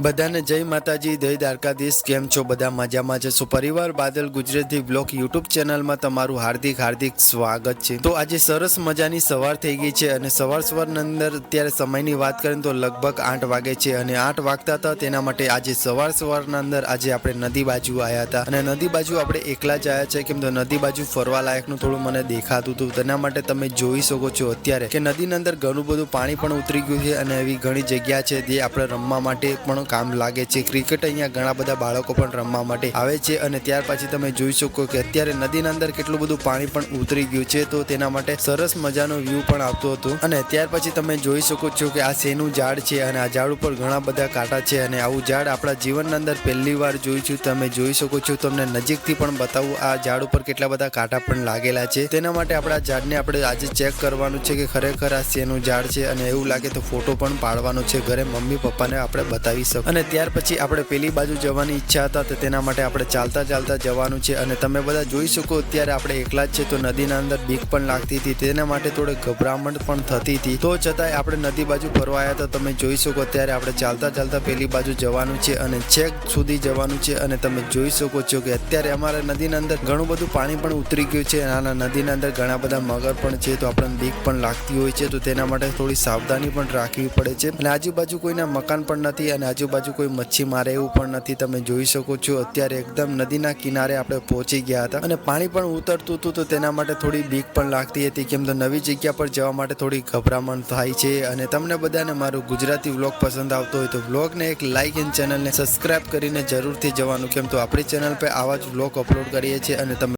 બધાને જય માતાજી, જય દ્વારકાધીશ. કેમ છો બધા? મજામાં છે. સો પરિવાર બાદલ ગુજરાતી બ્લોક યુટ્યુબ ચેનલમાં તમારું હાર્દિક હાર્દિક સ્વાગત છે. તો આજે સરસ મજાની સવાર થઈ ગઈ છે અને સવાર સવારની અંદર અત્યારે સમયની વાત કરીએ તો લગભગ આઠ વાગે છે અને આઠ વાગતા હતા. તેના માટે આજે સવાર સવારના અંદર આજે આપણે નદી બાજુ આવ્યા હતા. અને નદી બાજુ આપણે એકલા જ આવ્યા છે. કેમ તો નદી બાજુ ફરવા લાયકનું થોડું મને દેખાતું હતું. તેના માટે તમે જોઈ શકો છો અત્યારે કે નદીની અંદર ઘણું બધું પાણી પણ ઉતરી ગયું છે અને એવી ઘણી જગ્યા છે જે આપણે રમવા માટે પણ કામ લાગે છે. ક્રિકેટ અહીંયા ઘણા બધા બાળકો પણ રમવા માટે આવે છે અને ત્યાર પછી તમે જોઈ શકો કે અત્યારે નદીના અંદર કેટલું બધું પાણી પણ ઉતરી ગયું છે તો તેના માટે સરસ મજાનો વ્યૂ પણ આવતો હતો. અને ત્યાર પછી તમે જોઈ શકો છો કે આ શેનું ઝાડ છે અને આ ઝાડ ઉપર ઘણા બધા કાંટા છે અને આવું ઝાડ આપણા જીવનના અંદર પહેલી વાર જોયું છું. તમે જોઈ શકો છો, તમને નજીકથી પણ બતાવું આ ઝાડ ઉપર કેટલા બધા કાંટા પણ લાગેલા છે. તેના માટે આપણા ઝાડને આપણે આજે ચેક કરવાનું છે કે ખરેખર આ શેનું ઝાડ છે અને એવું લાગે તો ફોટો પણ પાડવાનો છે. ઘરે મમ્મી પપ્પાને આપણે બતાવી શકીએ અને ત્યાર પછી આપણે પેલી બાજુ જવાની ઈચ્છા હતા તો તેના માટે આપણે ચાલતા ચાલતા જવાનું છે. અને તમે બધા જોઈ શકો અત્યારે આપણે એકલા જ છે તો નદીના અંદર બીક પણ લાગતી હતી. તેના માટે થોડી ગભરામણ પણ થતી હતી. તો છતાંય આપણે નદી બાજુ ફરવા આવ્યા હતા. તમે જોઈ શકો અત્યારે આપણે ચાલતા ચાલતા પેલી બાજુ જવાનું છે અને છેક સુધી જવાનું છે. અને તમે જોઈ શકો છો કે અત્યારે અમારા નદીના અંદર ઘણું બધું પાણી પણ ઉતરી ગયું છે. અને નદીના અંદર ઘણા બધા મગર પણ છે. તો આપણને બીક પણ લાગતી હોય છે. તો તેના માટે થોડી સાવધાની પણ રાખવી પડે છે. અને આજુબાજુ કોઈના મકાન પણ નથી. અને આજુબાજુ કોઈ મચ્છી મારે એવું પણ નથી, તમે જોઈ શકો છો. અત્યારે એકદમ નદીના કિનારે આપણે પહોંચી ગયા હતા અને પાણી પણ ઉતરતું હતું તો તેના માટે થોડી બીક પણ લાગતી હતી કેમ તો નવી જગ્યા પર જવા માટે થોડી ગભરામણ થાય છે. અને તમને બધાને મારું ગુજરાતી વ્લોગ પસંદ આવતો હોય તો વ્લોગને એક લાઇક એન્ડ ચેનલને સબસ્ક્રાઇબ કરીને જરૂરથી જવાનું. કેમ તો આપણી ચેનલ પર આવા જ વ્લોગ અપલોડ કરીએ છીએ અને તમે